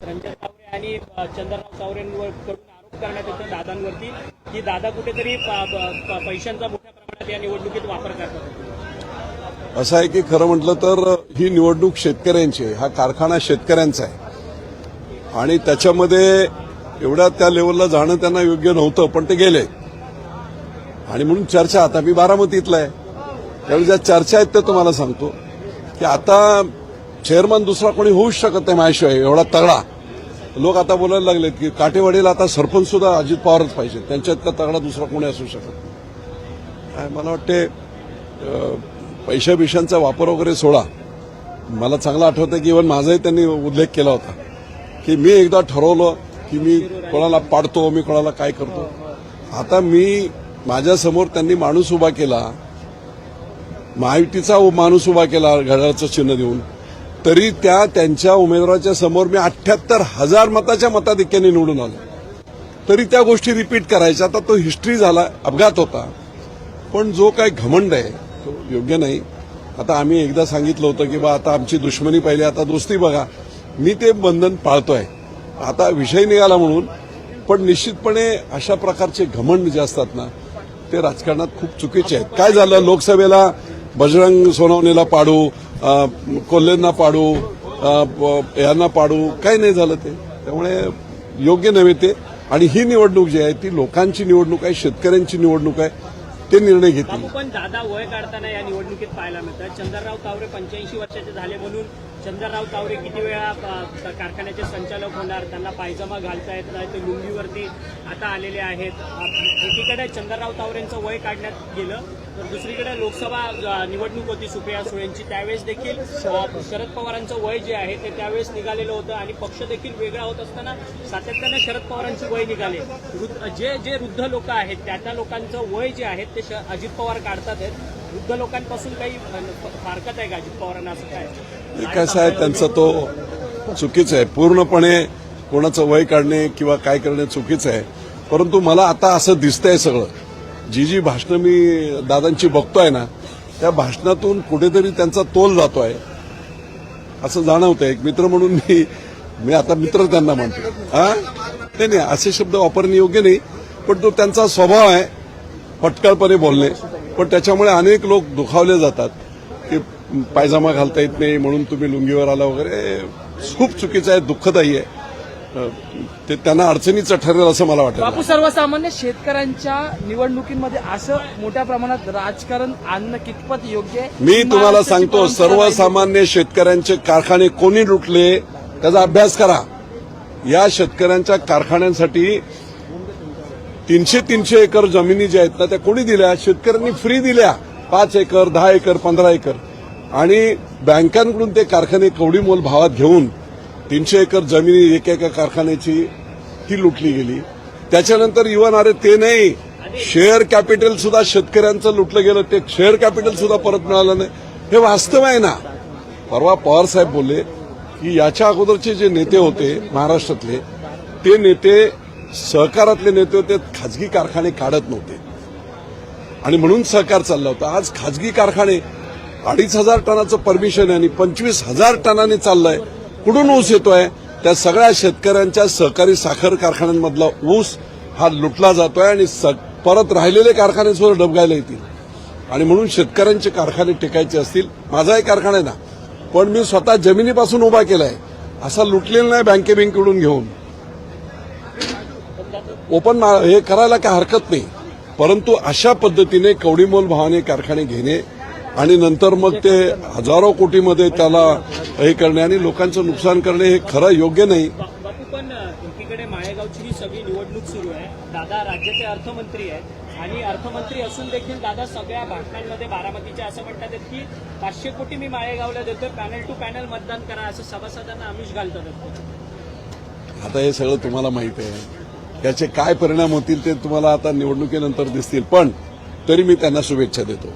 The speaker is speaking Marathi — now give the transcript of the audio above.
रंजन सावरे आणि चंद्रराव तावरेंवर कडून आरोप करण्यात येतो दादांवरती की दादा कुठेतरी पैशांचा मोठ्या प्रमाणात या निवडणुकीत वापर करतात असं आहे की खरं म्हटलं तर ही निवडणूक शेतकऱ्यांची आहे हा कारखाना शेतकऱ्यांचा आहे. आणि त्याच्यामध्ये एवढ्या त्या लेवलला जाणं त्यांना योग्य नव्हतं पण ते गेले. आणि म्हणून चर्चा आता मी बारामतीतला आहे. त्यावेळी ज्या चर्चा आहेत त्या तुम्हाला सांगतो की आता चेअरमन दुसरा कोणी होऊच शकत नाही माझ्याशिवाय एवढा तगडा. लोक आता बोलायला लागलेत की काटेवाडीला आता सरपंच सुद्धा अजित पवारच पाहिजे त्यांच्या इतका तगडा दुसरा कोणी असू शकत नाही. मला वाटते पैशा बिशांचा वापर वगैरे सोडा. मला चांगलं आठवतं की इव्हन माझाही त्यांनी उल्लेख केला होता की मी एकदा ठरवलं की मी कोणाला पाडतो मी कोणाला काय करतो. आता मी माझ्यासमोर त्यांनी माणूस उभा केला महायुतीचा माणूस उभा केला घड्याळाचं चिन्ह देऊन. तरी त्या त्यांच्या उमेदवाराच्या समोर मी अठ्याहत्तर हजार मताच्या मताधिक्याने निवडून आलो. तरी त्या गोष्टी रिपीट करायच्या. आता तो हिस्ट्री झाला अपघात होता. पण जो काय घमंड आहे तो योग्य नाही. आता आम्ही एकदा सांगितलं होतं की बा आता आमची दुश्मनी पाहिली आता दुरुस्ती बघा. मी ते बंधन पाळतोय. आता विषय निघाला म्हणून पण निश्चितपणे अशा प्रकारचे घमंड जे असतात ना ते राजकारणात खूप चुकीचे आहेत. काय झालं? लोकसभेला बजरंग सोनवणेला पाडू कोल्हेंना पाडू अ, यांना पाडू काही नाही झालं ते. त्यामुळे योग्य नव्हे ते. आणि ही निवडणूक जी आहे ती लोकांची निवडणूक आहे शेतकऱ्यांची निवडणूक आहे ते निर्णय घेतील. पण दादा वय काढताना या निवडणुकीत पाहायला मिळतात चंद्रराव तावरे पंच्याऐंशी वर्षाचे झाले म्हणून चंद्रराव तावरे किती वेळा कारखान्याचे संचालक होणार त्यांना पायजमा घालता येत नाही ते लुंगीवरती आता आलेले आहेत. एकीकडे चंद्रराव तावरेंचं वय काढण्यात गेलं तर दुसरीकडे लोकसभा निवडणूक होती सुप्रिया सुळेंची त्यावेळेस देखील शरद पवारांचं वय जे आहे ते त्यावेळेस निघालेलं होतं आणि पक्ष देखील वेगळा होत असताना सातत्याने शरद पवारांचे वय निघाले. वृद्ध- जे जे वृद्ध लोक आहेत त्या त्या लोकांचं वय जे आहे ते श- अजित पवार काढतात आहेत. वृद्ध लोकांपासून काही फारकत आहे का? अजित पवारांना असं काय? कसं आहे त्यांचा तो चुकीचं आहे. पूर्णपणे कोणाचं वय काढणे किंवा काय करणे चुकीचं आहे. परंतु मला आता असं दिसतंय सगळं. जी जी भाषणं मी दादांची बघतोय ना त्या भाषणातून कुठेतरी त्यांचा तोल जातोय. असं जाणवतं एक मित्र म्हणून मी मी आता मित्र त्यांना म्हणतो हा? नाही नाही असे शब्द वापरणे योग्य नाही पण तो त्यांचा स्वभाव आहे पटकळपणे बोलणे. पण त्याच्यामुळे अनेक लोक दुखावले जातात की पायजामा घालता येत नाही म्हणून तुम्ही लुंगीवर आला वगैरे. खूप चुकीचं आहे दुःखदायी आहे. ते त्यांना अडचणीचं ठरेल असं मला वाटतं. बापू सर्वसामान्य शेतकऱ्यांच्या निवडणुकीमध्ये असं मोठ्या प्रमाणात राजकारण आणणं कितपत योग्य मी तुम्हाला सांगतो सर्वसामान्य शेतकऱ्यांचे कारखाने कोणी लुटले त्याचा अभ्यास करा. या शेतकऱ्यांच्या कारखान्यांसाठी तीनशे तीनशे एकर जमिनी ज्या आहेत ना त्या कोणी दिल्या? शेतकऱ्यांनी फ्री दिल्या. पाच एकर दहा एकर पंधरा एकर. आणि बँकांकडून ते कारखाने कवडी मोल भावात घेऊन तीनशे एकर जमिनी एक एका कारखान्याची ती लुटली गेली. त्याच्यानंतर इव्हन अरे ते नाही. शेअर कॅपिटल सुद्धा शेतकऱ्यांचं लुटलं गेलं. ते शेअर कॅपिटल सुद्धा परत मिळालं नाही. हे वास्तव आहे ना? परवा पवार साहेब बोलले की याच्या अगोदरचे जे नेते होते महाराष्ट्रातले ते नेते सहकारातले नेते होते खाजगी कारखाने काढत नव्हते. आणि म्हणून सहकार चालला होता. आज खाजगी कारखाने अडीच हजार टनाचं परमिशन आहे आणि पंचवीस हजार टनाने चाललंय. कुठून ऊस येतोय? त्या सगळ्या शेतकऱ्यांच्या सहकारी साखर कारखान्यांमधला ऊस हा लुटला जातोय आणि परत राहिलेले कारखाने सुद्धा डबगायला येतील. आणि म्हणून शेतकऱ्यांचे कारखाने टिकायचे असतील. माझाही कारखाना आहे ना. पण मी स्वतः जमिनीपासून उभा केलाय. असा लुटलेला नाही बँके घेऊन. ओपन हे करायला काय हरकत नाही. परंतु अशा पद्धतीने कवडीमोल भावाने कारखाने घेणे आणि नंतर मग ते हजारो कोटीमध्ये त्याला हे करणे आणि लोकांचं नुकसान करणे हे खरं योग्य नाही. पण अ, एकीकडे माळेगावची ही सगळी निवडणूक सुरू आहे दादा राज्याचे अर्थमंत्री आहेत आणि अर्थमंत्री असून देखील दादा सगळ्या भाषणांमध्ये बारामतीच्या असं म्हणतात की पाचशे कोटी मी माळेगावला देतोय पॅनल टू पॅनल मतदान करा असं सभासदांना आमिष घालतात. आता हे सगळं तुम्हाला माहिती आहे. याचे काय परिणाम होतील ते तुम्हाला आता निवडणुकीनंतर दिसतील. पण तरी मी त्यांना शुभेच्छा देतो.